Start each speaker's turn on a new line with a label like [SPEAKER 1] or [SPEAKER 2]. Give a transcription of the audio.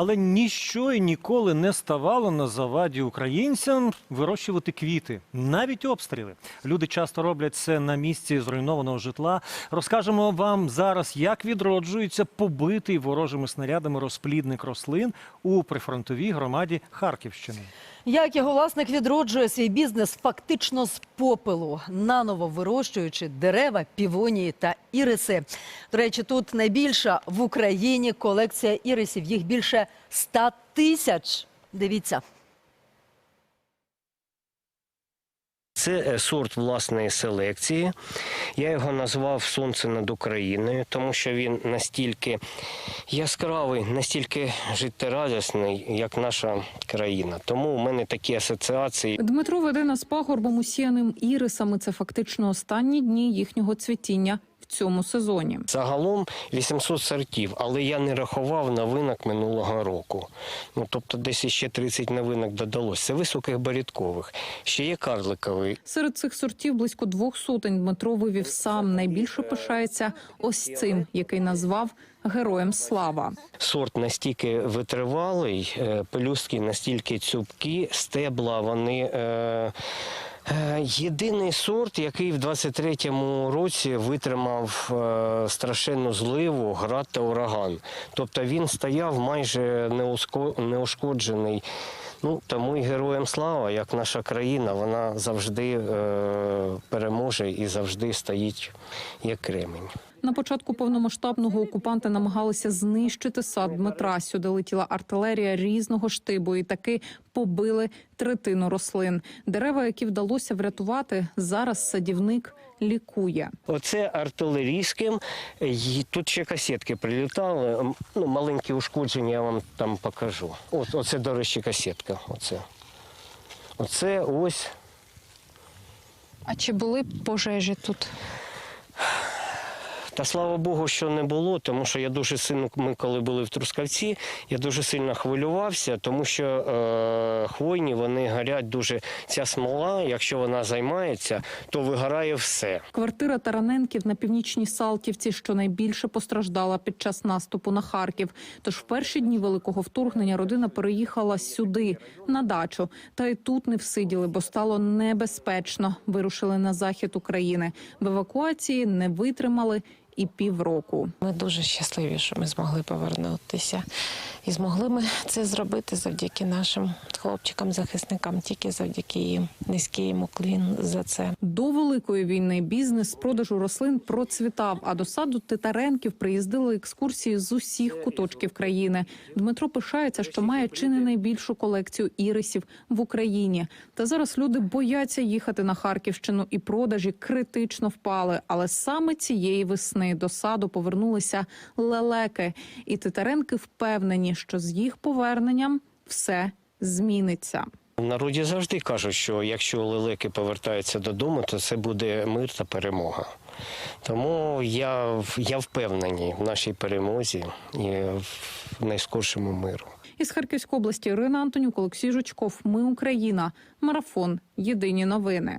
[SPEAKER 1] Але ніщо і ніколи не ставало на заваді українцям вирощувати квіти, навіть обстріли. Люди часто роблять це на місці зруйнованого житла. Розкажемо вам зараз, як відроджується побитий ворожими снарядами розплідник рослин у прифронтовій громаді Харківщини.
[SPEAKER 2] Як його власник відроджує свій бізнес фактично з попелу, наново вирощуючи дерева, півонії та іриси. До речі, тут найбільша в Україні колекція ірисів. Їх більше 100 тисяч. Дивіться.
[SPEAKER 3] Це е, сорт власної селекції. Я його назвав Сонце над Україною, тому що він настільки яскравий, настільки життєрадісний, як наша країна. Тому у мене такі асоціації.
[SPEAKER 4] Дмитро веде нас пагорбом усіяним ірисами. Це фактично останні дні їхнього цвітіння цьому сезоні.
[SPEAKER 3] Загалом 800 сортів, але я не рахував новинок минулого року. Ну тобто, десь ще 30 новинок додалося. Це високих баріткових. Ще є карликовий.
[SPEAKER 4] Серед цих сортів близько двох сотень Дмитро вивів сам. Найбільше пишається ось цим, який назвав героєм слава.
[SPEAKER 3] Сорт настільки витривалий, е, пелюстки настільки цупкі, стебла вони. Е, Єдиний сорт, який в 23-му році витримав е, страшенну зливу, град та ураган. Тобто він стояв майже неушкоджений. Ну, тому і героям слава, як наша країна, вона завжди е, переможе і завжди стоїть як кремень.
[SPEAKER 4] На початку повномасштабного окупанти намагалися знищити сад Дмитра. Сюди летіла артилерія різного штибу і таки побили третину рослин. Дерева, які вдалося врятувати, зараз садівник лікує.
[SPEAKER 3] Оце артилерійським. Тут ще касетки прилітали. Ну, маленькі ушкодження я вам там покажу. От, оце, до речі, касетка. Оце. Оце ось.
[SPEAKER 4] А чи були пожежі тут?
[SPEAKER 3] Та слава Богу, що не було, тому що я дуже сильно, ми коли були в Трускавці, я дуже сильно хвилювався, тому що е, хвойні вони горять дуже. Ця смола, якщо вона займається, то вигорає все.
[SPEAKER 4] Квартира Тараненків на північній Салтівці, що найбільше постраждала під час наступу на Харків. Тож в перші дні великого вторгнення родина переїхала сюди, на дачу. Та й тут не всиділи, бо стало небезпечно. Вирушили на захід України. В евакуації не витримали і півроку.
[SPEAKER 5] Ми дуже щасливі, що ми змогли повернутися. І змогли ми це зробити завдяки нашим хлопчикам-захисникам, тільки завдяки їм. Низький йому клін за це.
[SPEAKER 4] До великої війни бізнес з продажу рослин процвітав. А до саду Титаренків приїздили екскурсії з усіх куточків країни. Дмитро пишається, що має чи не найбільшу колекцію ірисів в Україні. Та зараз люди бояться їхати на Харківщину, і продажі критично впали. Але саме цієї весни до саду повернулися лелеки, і Титаренки впевнені, що з їх поверненням все зміниться.
[SPEAKER 3] В народі завжди кажуть, що якщо лелеки повертаються додому, то це буде мир та перемога. Тому я, я впевнений в нашій перемозі і в найскоршому миру.
[SPEAKER 4] Із Харківської області Ірина Антонюк, Олексій Жучков. Ми Україна. Марафон. Єдині новини.